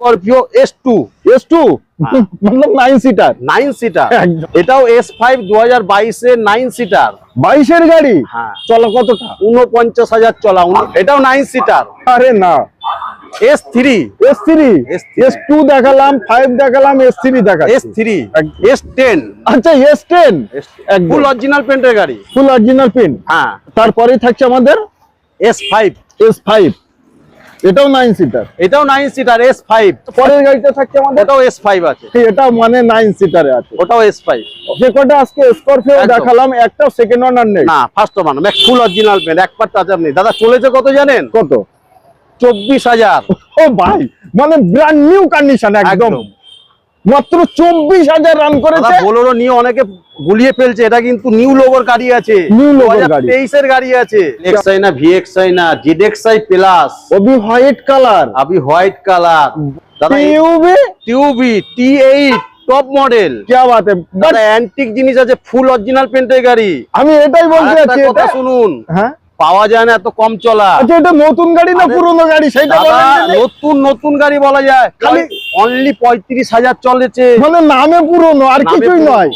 Scorpio S two S two. মতলব nine seater nine seater এটাও S five দু হাজার বাইশে নাইন সিটার বাইশের গাড়ি? হ্যাঁ। চলো কতটা? উনপঞ্চাশ হাজার চলা। এটাও নাইন সিটার আরে না। S three S three S3 S two দেখালাম ফাইভ দেখালাম S three S three S ten আচ্ছা এস টেন ফুল অরিজিনাল পেন্টের গাড়ি। ফুল অরিজিনাল পিন হ্যাঁ। তারপরেই থাকছে আমাদের এস ফাইভ এস ফাইভ এটাও নাইন সিটার এটাও নাইন সিটার এস ফাইভ পরের গাড়িটা থাকছে আমাদের? ওটাও এস ফাইভ আছে। এটা মানে নাইন সিটারে আছে। ওটাও এস ফাইভ যে কটা আজকে স্করপিও দেখালাম একটা সেকেন্ড ওয়ান নেই না ফার্স্ট ওয়ান ম্যাক ফুল অরিজিনাল মেন এক পার্ট টাচ নেই। দাদা চলেছে কত জানেন? কত? চব্বিশ হাজার। ও ভাই মানে ব্র্যান্ড নিউ কন্ডিশন একদম। মাত্র চব্বিশ হাজার রান করেছে। বোলোরো নিয়ে অনেকে গুলিয়ে ফেলছে। এটা কিন্তু নিউ লোগোর গাড়ি আছে। নিউ লোগোর গাড়ি। তেইশের গাড়ি আছে। এক্সআই না ভিএক্সআই না জেডেক্সআই প্লাস অবি হোয়াইট কালার আবি হোয়াইট কালার টিউবি টিউবি টি এইট টপ মডেল কে বাত দাদা অ্যান্টিক জিনিস আছে ফুল অরিজিনাল পেন্টের গাড়ি। আমি এটাই বলতে চাচ্ছি কথা শুনুন। হ্যাঁ? পাওয়া যায় না এত কম চলা। আচ্ছা এটা নতুন গাড়ি না পুরনো গাড়ি? সেটা। নতুন নতুন গাড়ি বলা যায়। খালি অনলি পঁয়ত্রিশ হাজার চলেছে। মানে নামে পুরনো আর কিছুই নয়।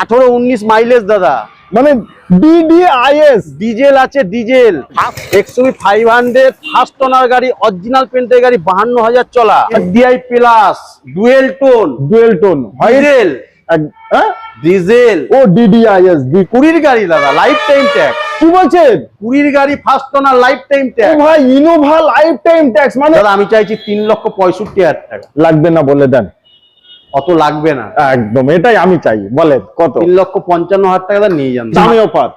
আঠারো উনিশ মাইলেজ দাদা। মানে ডিডিআইএস ডিজেল আছে diesel. XUV five hundred first owner গাড়ি অরিজিনাল পেন্টের গাড়ি বাহান্ন হাজার চলা। DI plus dual tone dual tone হ্যাঁ? ডিজেল ও ডিডিআইএস কুড়ির গাড়ি দাদা লাইফ টাইম ট্যাক্স কি বলছেন? কুড়ির গাড়ি first owner life time tax ভাই ইনোভা লাইফ টাইম ট্যাক্স মানে দাদা আমি চাইছি তিন লক্ষ পঁয়ষট্টি হাজার টাকা। লাগবে না বলে দেন। অত লাগবে না। একদম এটাই আমি চাই। বলেন কত? তিন লক্ষ পঞ্চান্ন হাজার টাকা নিয়ে যান। দামি অফার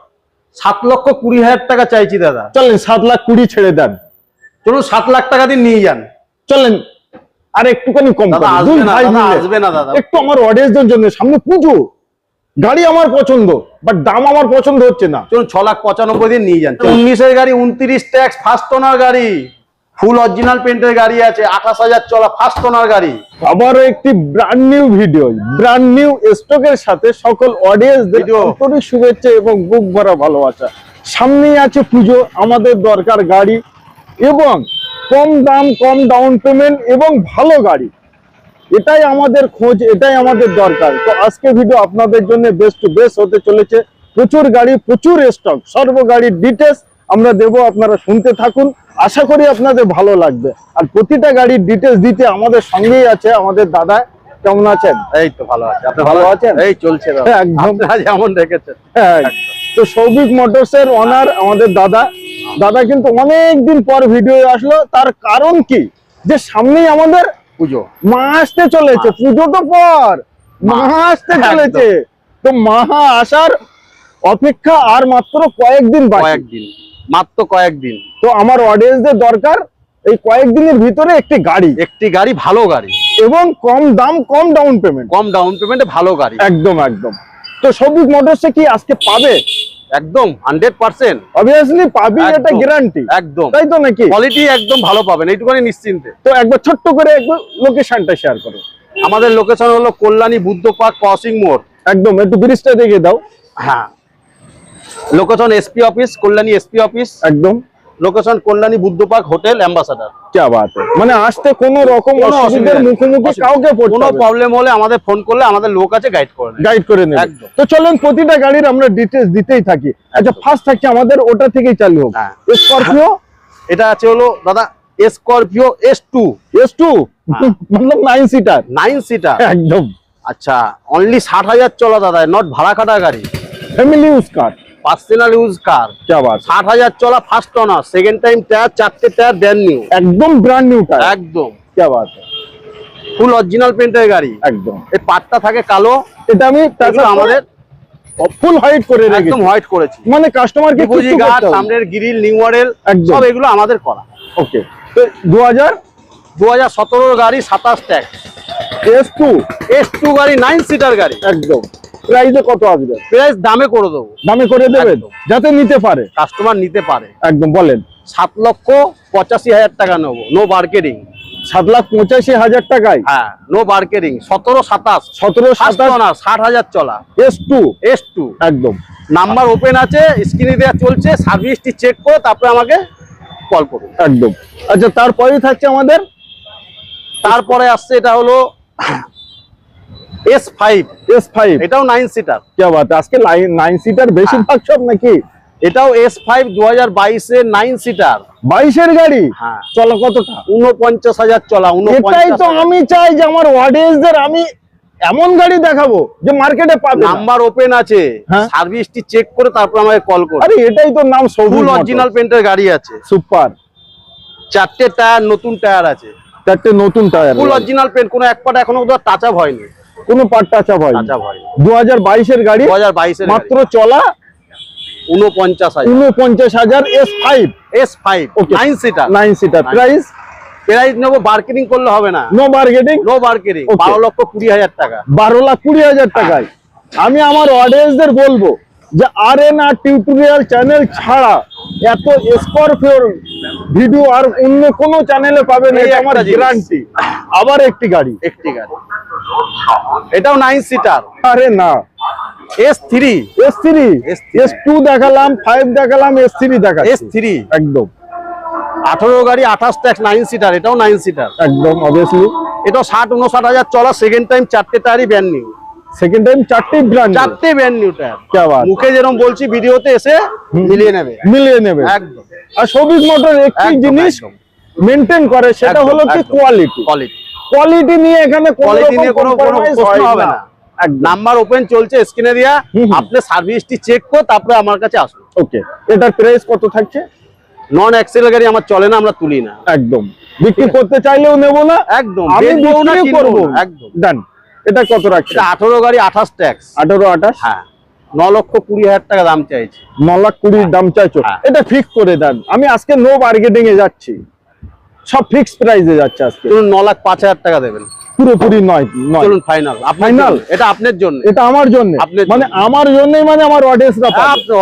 সাত লক্ষ কুড়ি হাজার টাকা চাইছি দাদা। চলেন সাত লাখ কুড়ি ছেড়ে দেন। চলুন সাত লাখ টাকা দিয়ে নিয়ে যান। চলেন আর একটুখানি কম দাদা আসবে না, দাদা আসবে না, দাদা। একটু আমার অডিয়েন্সদের জন্য সামনে পুজো। গাড়ি আমার পছন্দ বাট দাম আমার পছন্দ হচ্ছে না। চলুন ছ লাখ পঁচানব্বই দিন নিয়ে যান। উনিশের গাড়ি উনত্রিশ ট্যাক্স ফার্স্ট ওনার গাড়ি। ফুল অরিজিনাল পেন্টের গাড়ি আছে আঠাশ হাজার চলা ফার্স্ট ওনার গাড়ি। আবারও একটি brand new video brand new স্টকের সাথে সকল Video। আন্তরিক শুভেচ্ছা এবং বুক ভরা ভালোবাসা। সামনেই আছে পুজো আমাদের দরকার গাড়ি এবং কম দাম কম ডাউন পেমেন্ট এবং ভালো গাড়ি। এটাই আমাদের খোঁজ এটাই আমাদের দরকার। তো আজকে ভিডিও আপনাদের জন্য বেস্ট টু বেস্ট হতে চলেছে। প্রচুর গাড়ি প্রচুর স্টক সর্ব গাড়ির ডিটেলস আমরা দেব আপনারা শুনতে থাকুন। আশা করি আপনাদের ভালো লাগবে। আর প্রতিটা গাড়ির ডিটেলস দিতে আমাদের সঙ্গেই আছে আমাদের দাদা। কেমন আছেন? এই তো ভালো আছে। আপনি ভালো আছেন? এই চলছে দাদা। একদম। যেমন রেখেছেন হ্যাঁ, তো সৌভিক মোটরস এর অনার আমাদের দাদা। দাদা কিন্তু অনেক দিন পর ভিডিও আসলো। তার কারণ কি? যে সামনেই আমাদের পুজো। মা আসতে চলেছে পুজো তো পর। মা আসতে চলেছে। তো মাহা আসার অপেক্ষা আর মাত্র কয়েকদিন কয়েকদিন মাত্র কয়েকদিন। তো আমার অডিয়েন্সদের দরকার এই কয়েকদিনের ভিতরে একটি গাড়ি। একটি গাড়ি ভালো গাড়ি। এবং কম দাম কম ডাউন পেমেন্ট কম ডাউন পেমেন্টে ভালো গাড়ি। একদম একদম। তো সৌভিক মোটরসে কি আজকে পাবে? একদম হান্ড্রেড পার্সেন্ট obviously পাবি এটা গ্যারান্টি একদম। তাই তো নাকি? কোয়ালিটি একদম ভালো পাবেন এইটুখানি নিশ্চিন্তে। তো একবার ছোট্ট করে একবার লোকেশনটা শেয়ার করো। আমাদের লোকেশন হলো কল্যাণী বুদ্ধ পার্ক ক্রসিং মোড়। একদম একটু ব্রিজটা দেখে দাও। হ্যাঁ। Location SP office Kalyani SP office একদম। Location Kalyani Buddha park hotel ambassador কে বাত মানে আসতে কোনো রকম অসুবিধার মুখোমুখি কাউকে কোনো প্রবলেম হলে আমাদের ফোন করলে আমাদের লোক আছে গাইড করে গাইড করে নেবে। তো চলুন প্রতিটা গাড়ির আমরা ডিটেইলস দিতেই থাকি। আচ্ছা ফার্স্ট থাকছে আমাদের ওটা থেকেই চালু হোক। হ্যাঁ। স্করপিও এটা আছে হলো দাদা Scorpio S two S two seater nine seater একদম। আচ্ছা অনলি ষাট হাজার চলো দাদা নট ভাড়া কাটা গাড়ি। Family use car personal use car ষাট হাজার চলা first owner second time tyre চারটে টায়ার ব্র্যান্ড নিউ একদম ব্র্যান্ড নিউ টায়ার একদম। কে ফুল অরিজিনাল পেন্টের গাড়ি। একদম। এই পাটটা থাকে কালো। এটা আমি আমাদের ফুল হোয়াইট করে একদম হোয়াইট করেছি। মানে কাস্টমার কি বুঝি সামনের গ্রিল নিউ মডেল এগুলো আমাদের করা। ওকে তো 2000 2017 এর গাড়ি 27 ট্যাক্স এস2 এস2 গাড়ি 9 সিটার গাড়ি। একদম। প্রাইসে কত আসবে? প্রাইস দামে করে দেবো। দামে করে দেবেন? যাতে নিতে পারে। কাস্টমার নিতে পারে। একদম বলেন। সাত লক্ষ পঁচাশি হাজার টাকা নেব। নো মার্কেটিং সাত লাখ পঁচাশি হাজার টাকায়? হ্যাঁ নো মার্কেটিং সতেরো সাতাশ। সতেরো সাতাশ? সাতাশ ষাট হাজার চলা। এস টু এস টু একদম। নাম্বার ওপেন আছে স্ক্রিনে দেওয়া চলছে সার্ভিসটি চেক করে তারপরে আমাকে কল করুন একদম। আচ্ছা তারপরেই থাকছে আমাদের? তারপরে আসছে এটা হলো এস ফাইভ এস ফাইভ এটাও নাইন সিটার কে বাত আজকে নাইন সিটার বেশিরভাগ সব নাকি? এটাও এস ফাইভ দু হাজার বাইশে নাইন সিটার বাইশের গাড়ি? হ্যাঁ। চলো কতটা? উনপঞ্চাশ হাজার চলা এটাই তো আমি চাই যে আমার অডিয়েন্সদের আমি এমন গাড়ি দেখাবো যে মার্কেটে পাবে নাম্বার ওপেন আছে। হ্যাঁ। সার্ভিসটি চেক করে তারপর আমাকে কল করো আরে এটাই তো নাম সবুজ অরিজিনাল পেন্টের গাড়ি আছে। সুপার চারটে টায়ার নতুন টায়ার আছে। চারটে নতুন টায়ার ফুল অরিজিনাল পেন্ট কোনো এক পাটা এখনও টাচ আপ হয়নি। কোনো পার্ট টাচা দু হাজার বাইশের গাড়ি দু হাজার বাইশের মাত্র চলা উনপঞ্চাশ উনপঞ্চাশ হাজার S five S five. Nine seater nine seater price price নেব বার্গেনিং করলে হবে না। No marketing no marketing. বারো লক্ষ কুড়ি হাজার টাকা। বারো লাখ কুড়ি হাজার টাকায়। আমি আমার অডিয়েন্সদের বলব যে R N R tutorial channel ছাড়া এত স্করপিওর ভিডিও আর অন্য কোনো চ্যানেলে পাবে না এটা আমার গ্যারান্টি আবার একটি গাড়ি। একটি গাড়ি। এটাও নাইন সিটার আরে না S three S three S3 S two দেখালাম ফাইভ দেখালাম এস থ্রি দেখা এস থ্রি একদম। আঠারো গাড়ি আঠাশ ট্যাক্স নাইন সিটার এটাও নাইন সিটার একদম অবভিয়াসলি এটাও ষাট উনষাট হাজার চলা সেকেন্ড টাইম চারটে টায়ারই ব্যান্ড নিউ সেকেন্ড টাইম চারটি ব্র্যান্ড চারটি ব্র্যান্ড নিউ টায়ার মুখে যেরকম বলছি ভিডিওতে এসে মিলিয়ে নেবে। মিলিয়ে নেবে। একদম। আর সবিক মোটর একটি জিনিস মেইনটেইন করে সেটা হলো কি কোয়ালিটি কোয়ালিটি কোয়ালিটি নিয়ে এখানে কোয়ালিটি নিয়ে কোনো কোনো প্রশ্ন হবে না। নাম্বার ওপেন চলছে স্ক্রিনে দেয়া। আপনি সার্ভিসটি চেক করে তারপরে আমার কাছে আসুন ওকে এটার প্রাইস কত থাকছে? নন এক্সেল গাড়ি আমার চলে না আমরা তুলি না। একদম। বিক্রি করতে চাইলেও নেব না। একদম। আমি করব। একদম। ডান এটা কত রাখছে আঠারো গাড়ি আঠাশ ট্যাক্স। আঠারো আঠাশ? হ্যাঁ। ন লক্ষ কুড়ি হাজার টাকা দাম চাইছে। ন লাখ কুড়ির দাম চাইছো। হ্যাঁ। এটা ফিক্স করে দেন। আমি আজকে নো মার্কেটিং এ যাচ্ছি। সব ফিক্স প্রাইসে যাচ্ছে আজকে। চলুন ন লাখ পাঁচ হাজার টাকা দেবেন। পুরোপুরি নয় নয়। চলুন ফাইনাল ফাইনাল এটা আপনার জন্য। এটা আমার জন্য। আপনার মানে আমার জন্যই মানে আমার অডিয়েন্সরা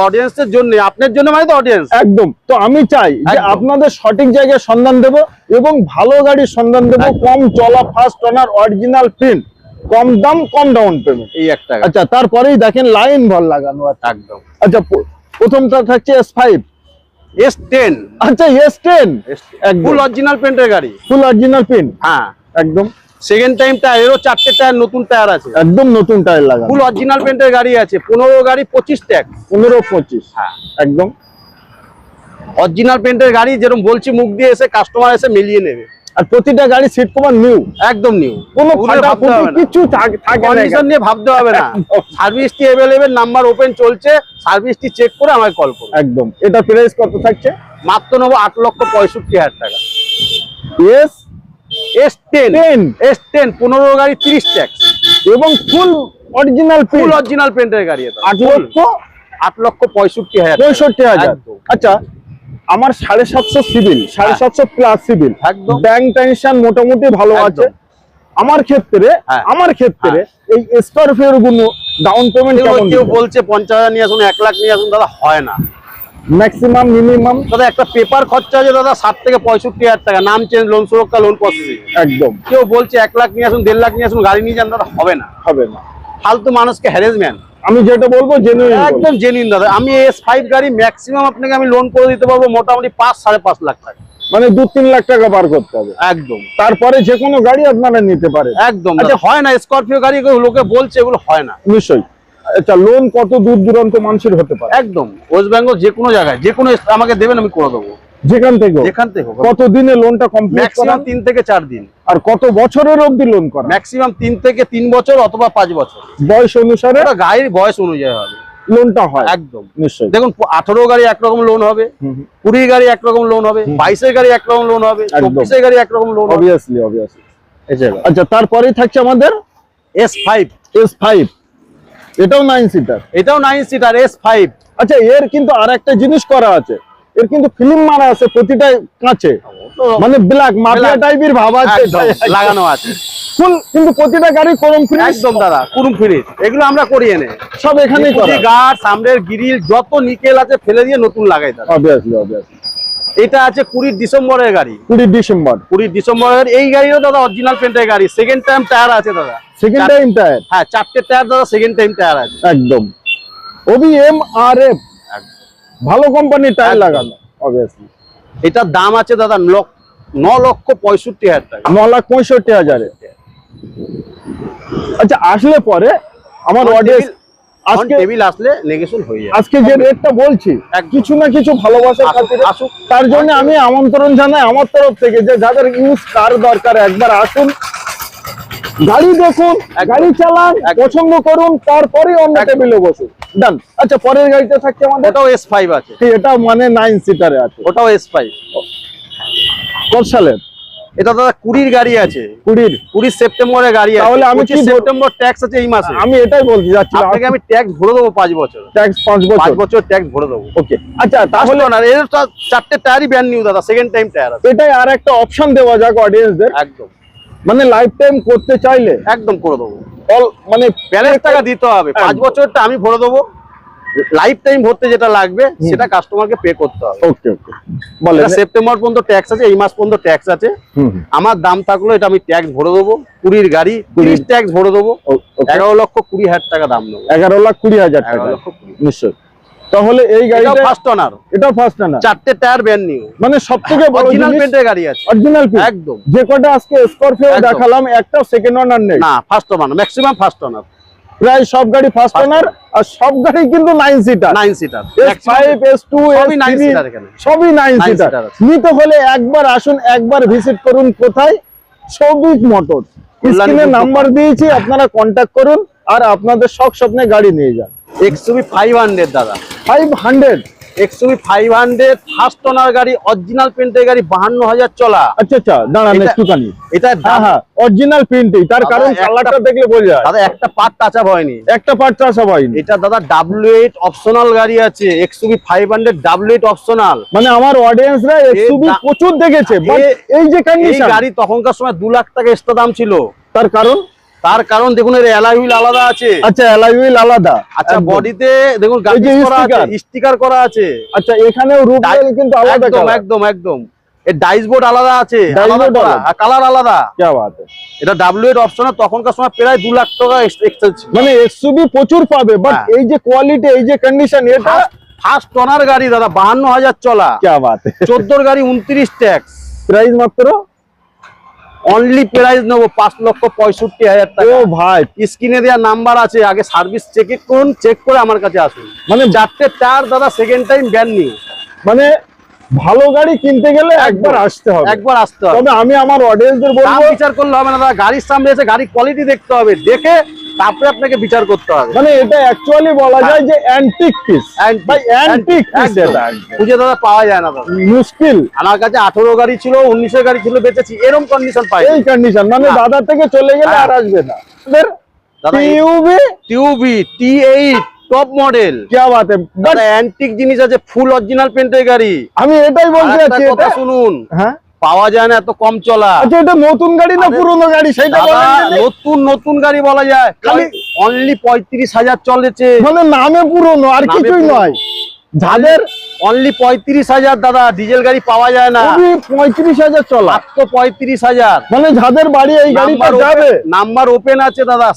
অডিয়েন্সের জন্য। আপনার জন্য মানে তো অডিয়েন্স একদম। তো আমি চাই যে আপনাদের সঠিক জায়গায় সন্ধান দেব এবং ভালো গাড়ির সন্ধান দেব কম চলা ফার্স্ট ওনার অরিজিনাল প্রিন্ট কম দাম কম ডাউন পেমেন্ট এই একটা। আচ্ছা তারপরেই দেখেন লাইন ভল লাগানো আছে। একদম। আচ্ছা প্রথমটা থাকছে এস ফাইভ এস টেন আচ্ছা এস টেন ফুল অরিজিনাল পেন্টের গাড়ি। ফুল অরিজিনাল প্রিন্ট হ্যাঁ। একদম। সেকেন্ড টাইম টায়ারেরও চারটে টায়ার নতুন টায়ার আছে। একদম নতুন টায়ার লাগানো। ফুল অরিজিনাল পেন্টের গাড়ি আছে। পনেরো গাড়ি পঁচিশ ট্যাক্স পনেরো পঁচিশ। হ্যাঁ। একদম। অরিজিনাল পেন্টের গাড়ি যেরকম বলছি মুখ দিয়ে এসে কাস্টমার এসে মিলিয়ে নেবে। আর প্রতিটা গাড়ি সিট কভার নিউ একদম নিউ কোনো কিছু কন্ডিশন নিয়ে ভাবতে হবে না। সার্ভিসটি অ্যাভেলেবেল নাম্বার ওপেন চলছে সার্ভিসটি চেক করে আমাকে কল করুন একদম। এটা প্রাইস কত থাকছে? মাত্র নেব আট লক্ষ পঁয়ষট্টি হাজার টাকা। S S ten S ten পনেরো গাড়ি তিরিশ ট্যাক্স এবং ফুল অরিজিনাল ফুল ফুল অরিজিনাল পেন্টের গাড়ি এটা। আট লক্ষ আট লক্ষ পঁয়ষট্টি হাজার পঁয়ষট্টি হাজার। আচ্ছা আমার সাড়ে সাতশো সিভিল সাড়ে সাতশো প্লাস সিভিল একদম। ব্যাংক টেনশন মোটামুটি ভালো আছে। আমার ক্ষেত্রে হ্যাঁ। আমার ক্ষেত্রে এই স্করপিওরগুলো ডাউন পেমেন্ট কেউ বলছে পঞ্চাশ হাজার নিয়ে আসুন এক লাখ নিয়ে আসুন দাদা হয় না। ম্যাক্সিমাম মিনিমাম দাদা একটা পেপার খরচা আছে দাদা ষাট থেকে পঁয়ষট্টি হাজার টাকা। নাম চেঞ্জ লোন সুরক্ষা লোন প্রসেসিং একদম। কেউ বলছে এক লাখ নিয়ে আসুন দেড় লাখ নিয়ে আসুন গাড়ি নিয়ে যান দাদা হবে না। হবে না। ফালতু মানুষকে হ্যারেসমেন্ট আমি যেটা বলব জেনুইন একদম জেনুইন দাদা। আমি এস ফাইভ গাড়ি ম্যাক্সিমাম আপনাকে আমি লোন করে দিতে পারব মোটামুটি পাঁচ সাড়ে পাঁচ লাখ টাকা। মানে দু তিন লাখ টাকা বার করতে হবে। একদম। তারপরে যে কোনো গাড়ি আপনারা নিতে পারেন। একদম। আচ্ছা হয় না স্করপিও গাড়ি লোকে বলছে এগুলো হয় না। নিশ্চয়ই। আচ্ছা লোন কত দূর দূরান্ত মানুষের হতে পারে? একদম। ওয়েস্ট বেঙ্গল যে কোনো জায়গায় যে কোনো আমাকে দেবেন আমি করে দেবো। যেখান থেকে। যেখান থেকে হোক। কত লোনটা কমপ্লিট করা? ম্যাক্সিমাম তিন থেকে চার দিন। আর কত বছরের অবধি লোন করা? ম্যাক্সিমাম তিন থেকে তিন বছর অথবা পাঁচ বছর। বয়স অনুসারে এটা গাড়ির বয়স অনুযায়ী হবে। লোনটা হয়। একদম। নিশ্চয়ই। দেখুন আঠারো গাড়ি একরকম লোন হবে হুম, হুম। কুড়ি গাড়ি একরকম লোন হবে বাইশের গাড়ি একরকম লোন হবে একদম। চব্বিশের গাড়ি একরকম লোন হবে। অবভিয়াসলি অবভিয়াসলি আচ্ছা তারপরেই থাকছে আমাদের এস ফাইভ এস ফাইভ এটাও নাইন সিটার এটাও নাইন সিটার এস ফাইভ আচ্ছা এর কিন্তু আর একটা জিনিস করা আছে। এর কিন্তু ফিল্ম মারা আছে প্রতিটা কাঁচে মানে ব্ল্যাক মাফিয়া। টাইপের ভাব আছে। লাগানো আছে। ফুল কিন্তু প্রতিটা গাড়ি করম ফ্রি একদম দাদা কুরুম এগুলো আমরা করি এনে। সব এখানেই করা। গার্ড সামনের গ্রিল যত নিকেল আছে ফেলে দিয়ে নতুন লাগাই দাদা। অবভিয়াসলি অবভিয়াসলি এটা আছে কুড়ি ডিসেম্বরের গাড়ি। কুড়ি ডিসেম্বর। কুড়ি ডিসেম্বরের এই গাড়িও দাদা অরিজিনাল পেন্টের গাড়ি। সেকেন্ড টাইম টায়ার আছে দাদা। সেকেন্ড টাইম টায়ার হ্যাঁ চারটে টায়ার দাদা সেকেন্ড টাইম টায়ার আছে। একদম। ওবি এম আর এফ ভালো কোম্পানির টায়ার একদম। লাগানো অবভিয়াসলি এটার দাম আছে দাদা ন লক্ষ পঁয়ষট্টি হাজার টাকা ন লাখ পঁয়ষট্টি হাজারে আচ্ছা আসলে পরে আমার অডিয়েন্স আজকে টেবিল আসলে নেগেশন হয়ে যাবে আজকে যে রেটটা বলছি কিছু না কিছু ভালোবাসার খাতিরে আসুক। তার জন্য আমি আমন্ত্রণ জানাই আমার তরফ থেকে যে যাদের ইউজ কার দরকার একবার আসুন গাড়ি দেখুন। গাড়ি চালান। পছন্দ করুন তারপরে অন্য টেবিলে বসুন ডান আচ্ছা পরের গাড়িটা থাকছে আমাদের? ওটাও এস ফাইভ আছে। এটা মানে নাইন সিটারে আছে। ওটাও এস ফাইভ কত সালের? এটা দাদা কুড়ির গাড়ি আছে। কুড়ির? কুড়ি সেপ্টেম্বরের গাড়ি আছে। তাহলে আমি কি সেপ্টেম্বর ট্যাক্স আছে এই মাসে। আমি এটাই বলতে যাচ্ছিলাম। আপনাকে আমি ট্যাক্স ভরে দেবো পাঁচ বছর। ট্যাক্স পাঁচ পাঁচ বছর বছর ট্যাক্স ভরে দেবো। ওকে আচ্ছা তাহলে না এর চারটে টায়ারই ব্যান্ড নিউ দাদা সেকেন্ড টাইম টায়ার আছে। এটাই আর একটা অপশন দেওয়া যাক অডিয়েন্সদের একদম। মানে লাইফ টাইম করতে চাইলে? একদম করে দেবো। অল মানে ব্যালেন্স টাকা দিতে হবে। পাঁচ বছরটা আমি ভরে দেবো। লাইফ টাইম ভরতে যেটা লাগবে সেটা কাস্টমারকে পে করতে হবে। ওকে ওকে এটা সেপ্টেম্বর পর্যন্ত ট্যাক্স আছে এই মাস পর্যন্ত ট্যাক্স আছে। আমার দাম থাকল এটা আমি ট্যাক্স ভরে দেবো। কুড়ির গাড়ি কুড়ির ট্যাক্স ভরে দেবো। এগারো লক্ষ কুড়ি হাজার টাকা দাম নেব। এগারো লাখ কুড়ি হাজার টাকা। এগারো লক্ষ নিশ্চয় তাহলে এই গাড়িটা ফার্স্ট অনার এটাও ফার্স্ট না চারটে টায়ার ব্যান্ড নিউ মানে সব থেকে বড় অরিজিনাল পেন্টের গাড়ি আছে। অরিজিনাল একদম। যে কটা আজকে স্করপিও দেখালাম একটা সেকেন্ড ওনার নেই। না first owner maximum first owner প্রায় সব গাড়ি ফার্স্ট ওনার আর সব গাড়ি কিন্তু nine seater nine seater S five S two সবই nine seater এখানে। সবই নাইন Nine সিটার seater নিতে হলে একবার আসুন একবার ভিজিট করুন কোথায়? সৌভিক মোটর স্ক্রিনে নাম্বার দিয়েছি আপনারা কন্ট্যাক্ট করুন আর আপনাদের শখ স্বপ্নে গাড়ি নিয়ে যান। এক্সুবি ফাইভ হান্ড্রেড দাদা। Five hundred XUV five hundred first owner গাড়ি অরিজিনাল গাড়ি বাহান্ন হাজার চলা। আচ্ছা আচ্ছা দাঁড়ান একটুখানি। এটা হ্যাঁ হ্যাঁ অরিজিনাল প্রিন্টই তার কারণ একটা- কালারটা দেখলে বোঝা যায়। দাদা একটা পার্ট টাচ হয়নি। একটা পার্ট হয়নি। এটা দাদা ডাব্লিউ এইট অপশনাল গাড়ি আছে XUV five hundred W eight optional মানে আমার অডিয়েন্সরা এক্সুবি প্রচুর দেখেছে এই যে কন্ডিশন গাড়ি তখনকার সময় দু লাখ টাকা এক্সট্রা দাম ছিল। তার কারণ? তার কারণ দেখুন এর অ্যালয় আলাদা আছে। আচ্ছা অ্যালয় হুইল আলাদা। আচ্ছা বডিতে দেখুন স্টিকার করা আছে আচ্ছা এখানেও রুপ রেল কিন্তু আলাদা একদম একদম একদম। এর ডাইসবোর্ড আলাদা আছে কালার আলাদা কে বাত। এটা ডাব্লিউ এর অপশন তখনকার সময় প্রায় 2 লাখ টাকা এক্সট্রা ছিল। মানে এসইবি প্রচুর পাবে বাট হ্যাঁ। এই যে কোয়ালিটি এই যে কন্ডিশন এটা ফার্স্ট টনার গাড়ি দাদা 52000 চলা। কে বাত। 14 গাড়ি 29 ট্যাক্স প্রাইস মাত্র অনলি প্রাইস নেব পাঁচ লক্ষ পঁয়ষট্টি হাজার টাকা। ও ভাই স্ক্রিনে দেওয়া নাম্বার আছে আগে সার্ভিস চেক করুন চেক করে আমার কাছে আসুন। মানে চারটে তার দাদা সেকেন্ড টাইম ব্যান নি মানে ভালো গাড়ি কিনতে গেলে একবার আসতে হবে। একবার আসতে হবে। তবে আমি আমার অডিয়েন্সদের বলব বিচার করলে হবে না দাদা। গাড়ির সামনে এসে গাড়ির কোয়ালিটি দেখতে হবে। দেখে তারপরে আপনাকে বিচার করতে হবে মানে এটা অ্যাকচুয়ালি বলা যায় যে অ্যান্টিক পিস Antique, ভাই অ্যান্টিক পিস একদম। এটা খুঁজে দাদা পাওয়া যায় না দাদা মুশকিল আমার কাছে আঠারো গাড়ি ছিল উনিশের গাড়ি ছিল বেঁচেছি এরকম কন্ডিশন পাই এই কন্ডিশন মানে না। দাদা থেকে চলে গেলে হ্যাঁ। আর আসবে না দাদা এই- টিউবি টিউবি টি এইট টপ মডেল क्या बात है বাট দাদা অ্যান্টিক জিনিস আছে ফুল অরিজিনাল পেন্টের গাড়ি আমি এটাই বলতে আরেকটা চাচ্ছি কথা এটা শুনুন হ্যাঁ পাওয়া যায় না এত কম চলা। আচ্ছা এটা নতুন গাড়ি না পুরনো গাড়ি? সেটা। নতুন নতুন গাড়ি বলা যায়। খালি অনলি পঁয়ত্রিশ হাজার চলেছে। মানে নামে পুরনো আর কিছুই নয়। যাদের অনলি পঁয়ত্রিশ হাজার দাদা ডিজেল গাড়ি পাওয়া যায় না। পঁয়ত্রিশ হাজার চলা। মাত্র পঁয়ত্রিশ হাজার। মানে যাদের বাড়ি এই গাড়ি যাবে। নাম্বার ওপেন আছে দাদা।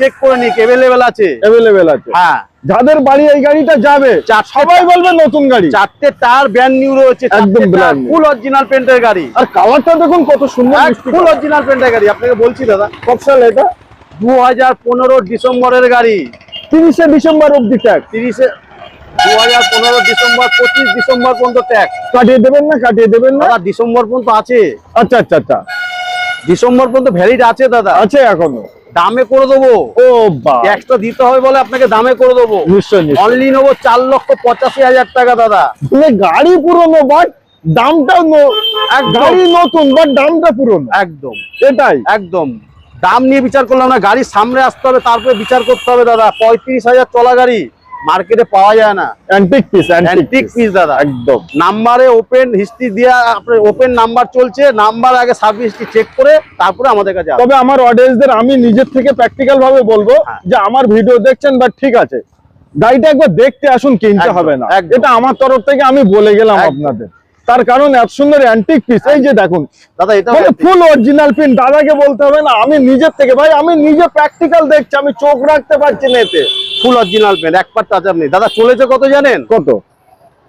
চেক করে নিক এভেলেবেল আছে। এভেলেবেল আছে। হ্যাঁ। যাদের বাড়ি এই গাড়িটা যাবে সবাই বলবে নতুন গাড়ি। চারটে তার ব্যান্ড নিউ রয়েছে একদম ফুল অরিজিনাল পেন্টের গাড়ি। আর কালারটা দেখুন কত সুন্দর ফুল অরিজিনাল পেন্টের গাড়ি আপনাকে বলছি দাদা। কত সাল এটা? দু হাজার পনেরো ডিসেম্বরের গাড়ি। তিরিশে ডিসেম্বর অব্দি ট্যাক্স তিরিশে দু হাজার পনেরো ডিসেম্বর পঁচিশ ডিসেম্বর পর্যন্ত ট্যাক্স কাটিয়ে দেবেন না কাটিয়ে দেবেন না? ডিসেম্বর পর্যন্ত আছে। আচ্ছা আচ্ছা আচ্ছা। ডিসেম্বর পর্যন্ত ভ্যালিড আছে দাদা। আছে এখনও। দামে করে দেবো। ও ট্যাক্সটা দিতে হবে বলে আপনাকে দামে করে দেবো। অনলি নেব চার লক্ষ পঁচাশি হাজার টাকা দাদা। মানে গাড়ি পুরনো বাট দামটা। গাড়ি নতুন বাট দামটা পুরনো। একদম। এটাই। একদম। দাম নিয়ে বিচার করলাম না গাড়ি সামনে আসতে হবে তারপরে বিচার করতে হবে দাদা। পঁয়ত্রিশ হাজার চলা গাড়ি। মার্কেটে পাওয়া যায় না। অ্যান্টিক পিস অ্যান্টিক পিস দাদা। একদম। নাম্বারে ওপেন হিস্ট্রি দিয়া আপনার ওপেন নাম্বার চলছে। নাম্বার আগে সার্ভিস চেক করে তারপরে আমাদের কাছে তবে আমার অডিয়েন্সদের আমি নিজের থেকে প্র্যাকটিক্যাল ভাবে বলব হ্যাঁ। যে আমার ভিডিও দেখছেন বাট ঠিক আছে। গাড়িটা একবার দেখতে আসুন কিনতে হবে না। এটা আমার তরফ থেকে আমি বলে গেলাম। আপনাদের। তার কারণ এত সুন্দর অ্যান্টিক পিস এই যে দেখুন। দাদা এটা ফুল অরিজিনাল পিন দাদাকে বলতে হবে না আমি নিজের থেকে। ভাই আমি নিজে প্র্যাকটিক্যাল দেখছি আমি চোখ রাখতে পারছি না এতে। ফুল অরিজিনাল প্যান্ট এক পাট টাচ নেই দাদা চলেছে কত জানেন? কত?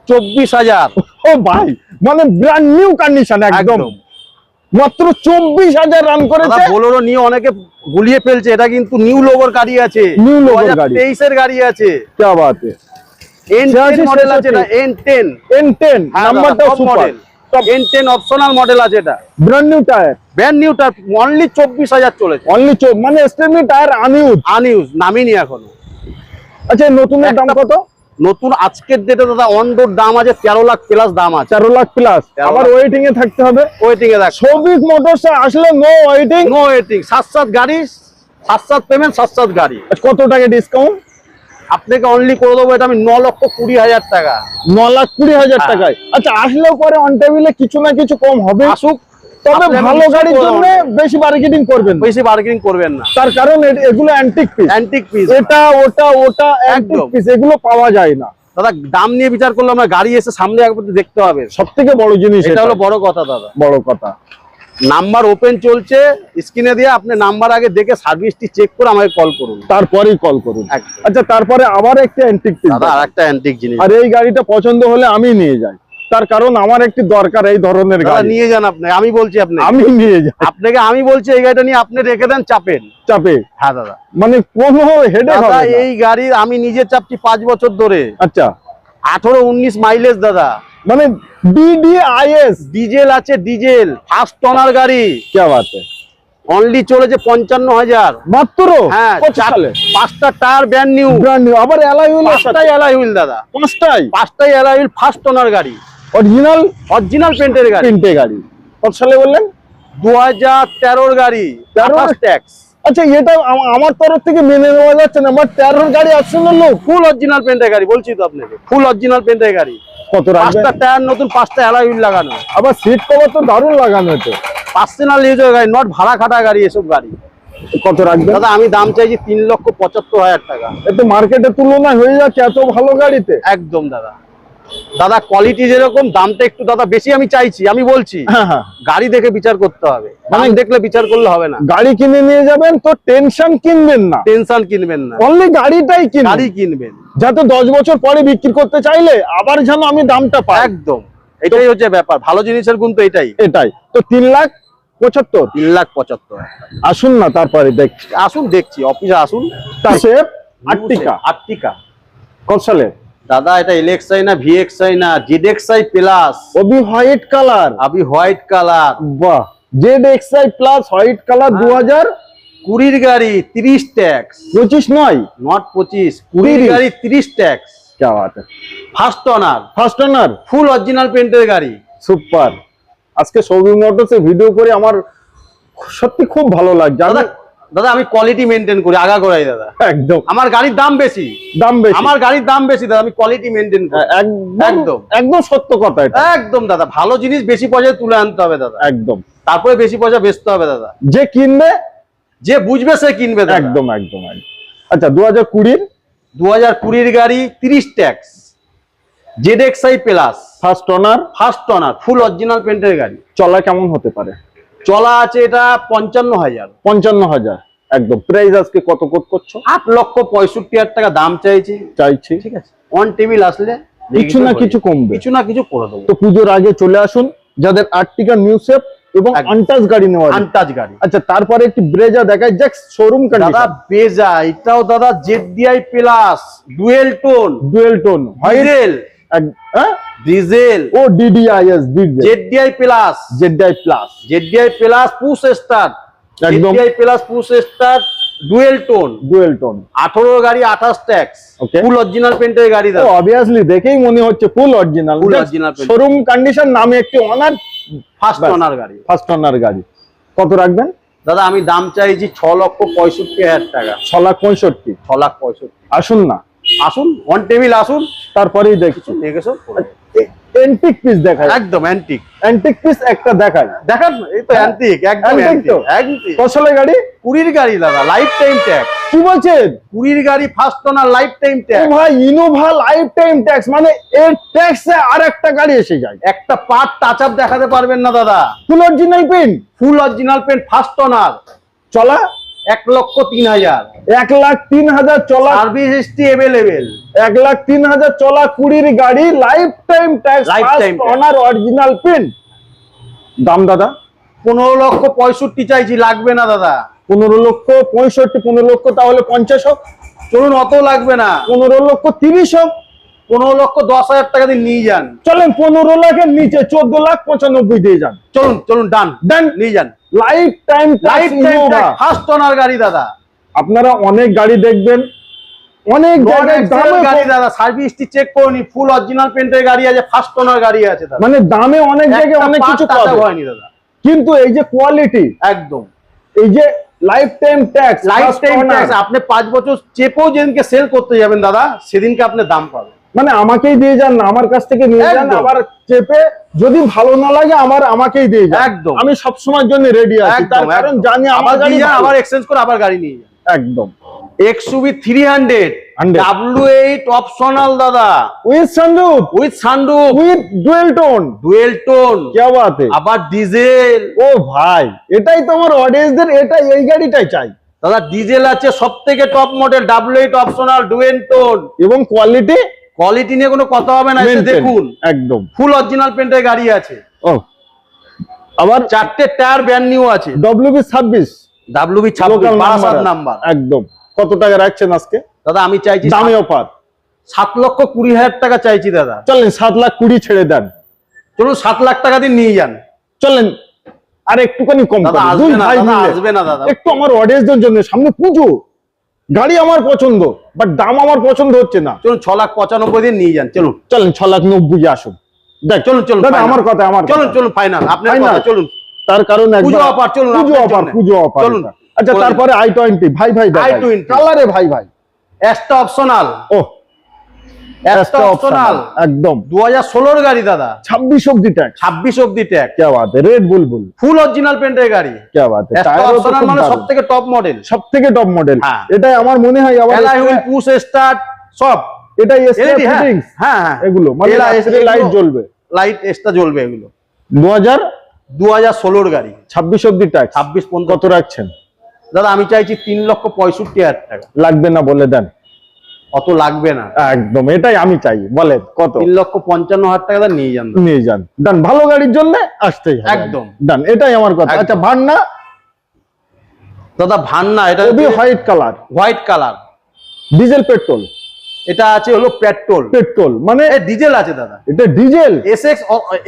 চব্বিশ হাজার। ও ভাই মানে ব্র্যান্ড নিউ কন্ডিশন একদম। মাত্র চব্বিশ হাজার রান করেছে। বোলোরো নিয়ে অনেকে গুলিয়ে ফেলছে। এটা কিন্তু নিউ লোভার গাড়ি আছে। নিউ লোগোর গাড়ি। তেইশের গাড়ি আছে। কে বাত মডেল আছে না? এন টেন এন টেন নাম্বারটা super N ten optional model আছে এটা। Brand new tyre brand new tyre only চব্বিশ হাজার চলেছে। অনলি মানে স্টেমি টায়ার আনইউজ আনইউজ নামিনি এখনও। আচ্ছা নতুনের দাম কত? নতুন আজকের ডেটে দাদা অনডোর দাম আছে তেরো লাখ প্লাস দাম আছে। তেরো লাখ প্লাস আবার ওয়েটিং এ থাকতে হবে। ওয়েটিং এ দেখ সৌভিক মোটরস আসলে নো ওয়েটিং নো ওয়েটিং সাত সাত গাড়ি সাত সাত পেমেন্ট সাত সাত গাড়ি কত টাকা ডিসকাউন্ট আপনাকে অনলি করে দেবো এটা আমি ন লক্ষ কুড়ি হাজার টাকা। ন লাখ কুড়ি হাজার হ্যাঁ। টাকায়। আচ্ছা আসলেও পরে অন টেবিলে কিছু না কিছু কম হবে। আসুক তবে ভালো গাড়ির জন্য বেশি মার্কেটিং করবেন বেশি বার্গেনিং করবেন না। তার কারণ এগুলো অ্যান্টিক পিস অ্যান্টিক পিস এটা ওটা ওটা অ্যান্টিক পিস এগুলো পাওয়া যায় না। দাদা দাম নিয়ে বিচার করলে আমরা গাড়ি এসে সামনে একবার দেখতে হবে। সব থেকে বড় জিনিস এটা হলো বড় কথা দাদা। বড় কথা। নাম্বার ওপেন চলছে স্ক্রিনে দিয়ে আপনি নাম্বার আগে দেখে সার্ভিসটি চেক করে আমাকে কল করুন। তারপরেই কল করুন। আচ্ছা তারপরে আবার একটা অ্যান্টিক পিস দাদা আর একটা অ্যান্টিক জিনিস। আর এই গাড়িটা পছন্দ হলে আমি নিয়ে যাই। তার কারণ আমার একটি দরকার এই ধরনের গাড়ি। নিয়ে যান আপনি আমি বলছি আপনি। আমি নিয়ে যান আপনাকে আমি বলছি এই গাড়িটা নিয়ে আপনি রেখে দেন চাপেন। চাপে? হ্যাঁ দাদা। মানে কোন হেডে এই গাড়ির আমি নিজে চাপছি পাঁচ বছর ধরে। আচ্ছা। আঠারো উনিশ মাইলেজ দাদা। মানে বিডিআইএস ডিজেল আছে ডিজেল। ফার্স্ট টনার গাড়ি। কে আছে অনলি চলেছে পঞ্চান্ন হাজার। মাত্র? হ্যাঁ পাঁচটা tyre brand new brand new আবার এলাই হুইল পাঁচটাই এলাই হুইল দাদা। পাঁচটাই? পাঁচটাই এলাই হুইল ফার্স্ট টনার গাড়ি। অরিজিনাল অরিজিনাল পেন্টের গাড়ি। তিনটে গাড়ি। কত সালে বললেন? দু হাজার তেরোর গাড়ি? 13 ট্যাক্স আচ্ছা এটা আমার তরফ থেকে মেনে নেওয়া যাচ্ছে না আমার তেরোর গাড়ি আসছে না। লোক ফুল অরিজিনাল পেন্টের গাড়ি বলছি তো আপনাকে। ফুল অরিজিনাল পেন্টের গাড়ি। কত পাঁচটা টায়ার নতুন পাঁচটা অ্যালাই হুইল লাগানো। আবার সিট কভার তো দারুণ লাগানো তো পার্সোনাল ইউজের গাড়ি নট ভাড়া খাটা গাড়ি এসব গাড়ি। কত রাখবে দাদা আমি দাম চাইছি তিন লক্ষ পঁচাত্তর হাজার টাকা। এত মার্কেটের তুলনায় হয়ে যাচ্ছে এত ভালো গাড়িতে। একদম দাদা। দাদা কোয়ালিটি যেরকম দামটা একটু দাদা বেশি আমি চাইছি আমি বলছি। হ্যাঁ হ্যাঁ। গাড়ি দেখে বিচার করতে হবে। মানে দেখলে বিচার করলে হবে না। গাড়ি কিনে নিয়ে যাবেন তো টেনশন কিনবেন না। টেনশন কিনবেন না। অনলি গাড়িটাই গাড়ি কিনবেন। কিনবেন যাতে দশ বছর পরে বিক্রি করতে চাইলে আবার যেন আমি দামটা পাই। একদম। এটাই হচ্ছে ব্যাপার। ভালো জিনিসের গুণ তো এটাই। এটাই। তো তিন লাখ পঁচাত্তর? তিন লাখ পঁচাত্তর। আসুন না তারপরে দেখছি আসুন দেখছি। অফিসে আসুন। তাছে আটটিকা। আটটিকা। কত সালে? দাদা এটা এলএক্সআই না ভিএক্সআই না জেডএক্সআই প্লাস ওবি হোয়াইট কালার আবি হোয়াইট কালার বাহ Z XI plus white colour দু হাজার কুড়ির গাড়ি তিরিশ ট্যাক্স পঁচিশ নয় নট পঁচিশ কুড়ির 30 গাড়ি তিরিশ ট্যাক্স क्या बात है first owner first owner full original পেন্টের গাড়ি সুপার আজকে সৌভিক মোটরসে ভিডিও করে আমার সত্যি খুব ভালো লাগছে দাদা আমি দাদা আমি কোয়ালিটি মেনটেন করি আগা করাই দাদা। একদম। আমার গাড়ির দাম বেশি। দাম বেশি। আমার গাড়ির দাম বেশি দাদা আমি কোয়ালিটি মেনটেন করি। হ্যাঁ, একদম একদম। সত্য কথা এটা। একদম দাদা ভালো জিনিস বেশি পয়সায় তুলে আনতে হবে দাদা। একদম। তারপরে বেশি পয়সা বেচতে হবে দাদা। যে কিনবে? যে বুঝবে সে কিনবে দাদা। একদম একদম আচ্ছা দু হাজার কুড়ির? দু হাজার কুড়ির গাড়ি তিরিশ tax. Z XI plus first owner first owner full original পেন্টের গাড়ি। চলা কেমন হতে পারে? চলা আছে এটা পঞ্চান্ন হাজার। পঞ্চান্ন হাজার একদম। প্রাইস আজকে কত কত করছ? আট লক্ষ পঁয়ষট্টি হাজার টাকা দাম চাইছি। চাইছি। ঠিক আছে। অন টেবিল আসলে কিছু না কিছু কমবে। কিছু না কিছু করে দেবো। তো পুজোর আগে চলে আসুন। যাদের আর্টিকা নিউ শেপ এবং। আনটাচ গাড়ি নেওয়া। আনটাচ গাড়ি। আচ্ছা তারপরে একটি ব্রেজা দেখায় শোরুম দাদা বেজা এটাও দাদা ZDI plus dual tone dual tone diesel হ্যাঁ? ডিজেল। ও DDIS diesel ZDI plus. ZI plus. ZDI plus push start একদম। ZDI plus push start dual tone. Dual tone. আঠারো গাড়ি আঠাশ ট্যাক্স। Okay. ফুল অরিজিনাল পেন্টের গাড়ি তো দাদা অবভিয়াসলি দেখেই মনে হচ্ছে full original. Full paint. Showroom condition নামে একটি অনার ফার্স্ট। অনার গাড়ি। ফার্স্ট অনার গাড়ি। কত রাখবেন? দাদা আমি দাম চাইছি ছ লক্ষ পঁয়ষট্টি হাজার টাকা। ছ লাখ পঁয়ষট্টি। ছ লাখ পঁয়ষট্টি। আসুন না। আসুন অন টেবিল আসুন তারপরেই দেখছি। পিস দেখায় একদম অ্যান্টিক অ্যান্টিক পিস একটা দেখায় দেখান এই তো অ্যান্টিক একদম অ্যান্টিক কসলে গাড়ি? কুড়ির গাড়ি দাদা লাইফ টাইম ট্যাক্স কি বলছেন? কুড়ির গাড়ি ফার্স্ট লাইফ টাইম ট্যাক্স ভাই ইনোভা লাইফ টাইম ট্যাক্স মানে এর ট্যাক্সে আর একটা গাড়ি এসে যায়। একটা পার্ট টাচ আপ দেখাতে পারবেন না দাদা। Full original paint full original paint first owner চলা এক লক্ষ তিন হাজার। এক লাখ তিন হাজার চলা সার্ভিস হিস্ট্রি অ্যাভেলেবেল এক লাখ তিন হাজার চলা কুড়ির গাড়ি life time tax. Owner original paint দাম দাদা? পনেরো লক্ষ পঁয়ষট্টি চাইছি লাগবে না দাদা। পনেরো লক্ষ পঁয়ষট্টি পনেরো লক্ষ তাহলে পঞ্চাশ হোক। চলুন অত লাগবে না। পনেরো লক্ষ তিরিশ হোক। পনেরো লক্ষ দশ হাজার টাকা দিয়ে নিয়ে যান। চলেন পনেরো লাখের নিচে চোদ্দ লাখ পঁচানব্বই দিয়ে যান। চলুন চলুন ডান। ডান। নিয়ে যান। Life time life first owner গাড়ি দাদা। আপনারা অনেক গাড়ি দেখবেন অনেক জায়গায় দামে গাড়ি দাদা সার্ভিসটি চেক করুন ফুল অরিজিনাল পেন্টের গাড়ি আছে ফার্স্ট ওনার গাড়ি আছে দাদা। মানে দামে অনেক জায়গায় অনেক কিছু হয়নি দাদা। কিন্তু এই যে কোয়ালিটি একদম। এই যে life time tax life time tax আপনি পাঁচ বছর চেপেও যেদিনকে সেল করতে যাবেন দাদা সেদিনকে আপনি দাম পাবেন। মানে আমাকেই দিয়ে যান না আমার কাছ থেকে নিয়ে যান আবার চেপে যদি ভালো না লাগে আমার আমাকেই দিয়ে যান। একদম। আমি সব সময়ের জন্য রেডি আছি। তার কারণ জানি আমার গাড়ি আবার এক্সচেঞ্জ করে আবার গাড়ি নিয়ে যান। একদম। এক্সুবি 300 W8 অপশনাল দাদা। With sunroof with sunroof with dual tone dual tone কি বাত আবার ডিজেল ও ভাই এটাই তো আমার অডিয়েন্সদের এটা এই গাড়িটাই চাই। দাদা ডিজেল আছে সবথেকে top model W8 optional dual tone এবং কোয়ালিটি কোয়ালিটি নিয়ে কোনো কথা হবে না দেখুন। একদম। ফুল অরিজিনাল পেন্টের গাড়ি আছে। ও। আবার চারটে টায়ার ব্র্যান্ড নিউ আছে। ডব্লিউবি ছাব্বিশ। ডাব্লিউবি ছাব্বিশ বারাসাত নাম্বার একদম। কত টাকা রাখছেন আজকে? দাদা আমি চাইছি দামে অফার সাত লক্ষ কুড়ি হাজার টাকা চাইছি দাদা। চলেন সাত লাখ কুড়ি ছেড়ে দেন। চলুন সাত লাখ টাকা দিয়ে নিয়ে যান। চলেন আর একটুখানি কম দাদা করেন। আসবে না, দাদা আসবে না, দাদা। একটু আমার অডিয়েন্সদের জন্য সামনে পুজো। গাড়ি আমার পছন্দ বাট দাম আমার পছন্দ হচ্ছে না। চলুন ছ লাখ পঁচানব্বই দিয়ে নিয়ে যান চলুন। চলেন ছ লাখ নব্বই আসুন। দেখ চলুন চলুন দাদা আমার কথা আমার। চলুন চলুন ফাইনাল আপনার কথা চলুন। তার কারণ পুজো offer, চলুন, পুজো অফার। পুজো অফার চলুন। আচ্ছা তারপরে আই টোয়েন্টি ভাই ভাই i20 কালারে ভাই ভাই। একটা অপশনাল ও ষোলোর গাড়ি দাদা। ছাব্বিশ অব্দি ট্যাগ ছাব্বিশ অব্দি কে রেড বুলবুল ফুল অরিজিনাল পেন্টের গাড়ি। কে টপ মডেল সব থেকে টপ মডেল এটাই আমার মনে হয় পুশ স্টার্ট সব। হ্যাঁ।, হ্যাঁ। হ্যাঁ এগুলো। মানে লাইট জ্বলবে। লাইট এক্সট্রা জ্বলবে এগুলো। ষোলোর গাড়ি। ছাব্বিশ অব্দি ছাব্বিশ কত রাখছেন? দাদা আমি চাইছি তিন লক্ষ পঁয়ষট্টি হাজার টাকা। লাগবে না বলে দেন। অত লাগবে না। একদম এটাই আমি চাই বলেন কত? তিন লক্ষ পঞ্চান্ন হাজার টাকা নিয়ে যান। নিয়ে যান। ডান ভালো গাড়ির জন্য আসতেই একদম। ডান এটাই আমার কথা। আচ্ছা ভান্না দাদা ভান্না এটা white colour white colour diesel petrol. এটা আছে হলো পেট্রোল। পেট্রোল মানে ডিজেল আছে দাদা। এটা ডিজেল? এসএক্স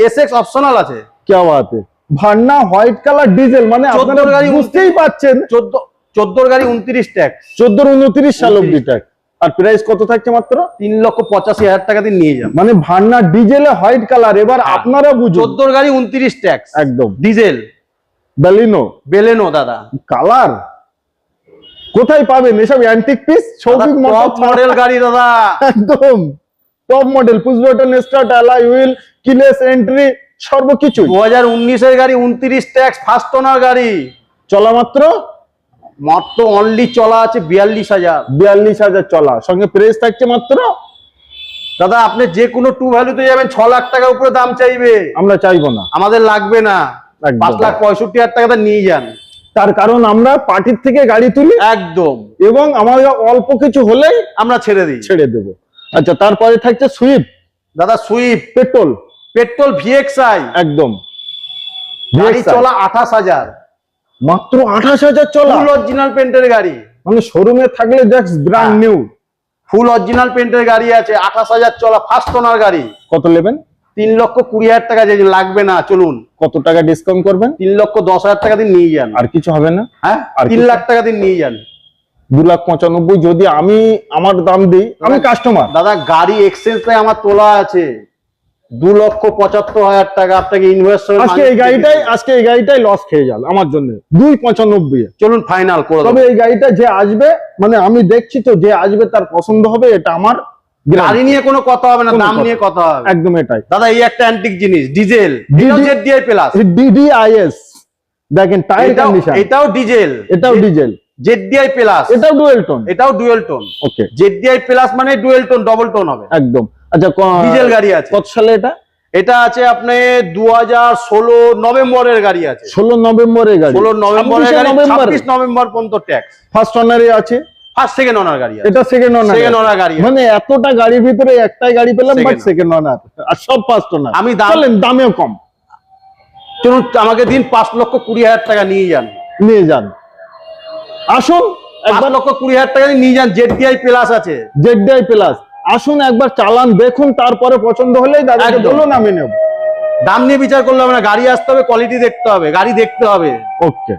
এসএক্স অপশনাল আছে। কি আছে ভান্না হোয়াইট কালার ডিজেল মানে আপনারা বুঝতেই পাচ্ছেন। 14 14 গাড়ি 29 ট্যাক্স 14 29 সাল অবধি ট্যাক্স আর প্রাইস কত থাকছে মাত্র? তিন লক্ষ পঁচাশি হাজার টাকা দিয়ে নিয়ে যান মানে ভান্না ডিজেলে হোয়াইট কালার এবার হ্যাঁ। আপনারা বুঝুন। চোদ্দোর গাড়ি উনত্রিশ ট্যাক্স একদম। ডিজেল বেলিনো বেলেনো দাদা। কালার কোথায় পাবেন এসব অ্যান্টিক পিস সৌভিক মডেল গাড়ি দাদা। একদম। Top model push button start alloy wheel keyless entry সর্বকিছু দু হাজার উনিশের গাড়ি উনত্রিশ ট্যাক্স ফার্স্ট ওনার গাড়ি। চলা মাত্র মাত্র অনলি চলা আছে বিয়াল্লিশ হাজার। বিয়াল্লিশ হাজার চলা। সঙ্গে প্রাইস থাকছে মাত্র? দাদা আপনি যে কোনো টু ভ্যালুতে যাবেন ছ লাখ টাকার উপরে দাম চাইবে। আমরা চাইব না। আমাদের লাগবে না। পাঁচ লাখ পঁয়ষট্টি হাজার টাকা নিয়ে যান। তার কারণ আমরা পার্টির থেকে গাড়ি তুলি একদম। এবং আমাদের অল্প কিছু হলেই আমরা ছেড়ে দিই। ছেড়ে দেব। আচ্ছা তারপরে থাকছে সুইফট দাদা সুইফট পেট্রোল পেট্রোল ভিএক্সআই একদম। গাড়ি চলা আঠাশ হাজার। মাত্র আঠাশ হাজার চলা। ফুল অরিজিনাল পেন্টের গাড়ি। মানে শোরুমে থাকলে just brand. New full original পেন্টের গাড়ি আছে আঠাশ হাজার চলা ফার্স্ট ওনার গাড়ি। কত নেবেন? তিন লক্ষ কুড়ি হাজার টাকা যে লাগবে না চলুন। কত টাকা ডিসকাউন্ট করবেন? তিন লক্ষ দশ হাজার টাকা দিয়ে নিয়ে যান। আর কিছু হবে না? হ্যাঁ তিন লাখ টাকা দিয়ে নিয়ে যান। দু লাখ পঁচানব্বই যদি আমি আমার দাম দিই আমি কাস্টমার দাদা গাড়ি এক্সচেঞ্জটাই আমার তোলা আছে। দু লক্ষ পঁচাত্তর হাজার টাকা আপনাকে ইনভেস্ট আজকে এই গাড়িটাই আজকে এই গাড়িটাই লস খেয়ে যান আমার জন্য। দুই পঁচানব্বই চলুন ফাইনাল করে তবে এই গাড়িটা যে আসবে মানে আমি দেখছি তো যে আসবে তার পছন্দ হবে এটা আমার গাড়ি নিয়ে কোনো কথা হবে না দাম নিয়ে কথা হবে। একদম এটাই। দাদা এই একটা অ্যান্টিক জিনিস ডিজেল প্লাস ডিডিআইএস দেখেন টায়ার এটাও কন্ডিশন এটাও ডিজেল এটাও ডিজেল জেডিআই প্লাস এটাও ডুয়েল টোন এটাও dual tone okay ZDI plus মানে ডুয়েল টোন ডবল টোন হবে। একদম। আচ্ছা ডিজেল গাড়ি আছে। কত সালে এটা? এটা আছে আপনি দু হাজার ষোলো নভেম্বরের গাড়ি আছে। ষোলো নভেম্বরের গাড়ি। ষোলো নভেম্বরের গাড়ি নভেম্বর। ছাব্বিশ নভেম্বর পর্যন্ত ট্যাক্স ফার্স্ট অনারে আছে। ফার্স্ট সেকেন্ড গাড়ি এটা সেকেন্ড অনার সেকেন্ড ওনার গাড়ি মানে এতটা গাড়ির ভিতরে একটাই গাড়ি পেলাম বাট সেকেন্ড অনার আর সব ফার্স্ট অনার আমি দাম- দামেও কম। চলুন আমাকে দিন পাঁচ লক্ষ কুড়ি হাজার টাকা নিয়ে যান। নিয়ে যান। আসুন পাঁচ একবার লক্ষ কুড়ি হাজার টাকা নিয়ে যান জেড ডিআই প্লাস আছে। জেডাই প্লাস আসুন একবার চালান দেখুন তারপরে পছন্দ হলেই দাদাকে। বলুন আমি নেব। দাম নিয়ে বিচার করলে আমরা গাড়ি আসতে হবে কোয়ালিটি দেখতে হবে গাড়ি দেখতে হবে। ওকে।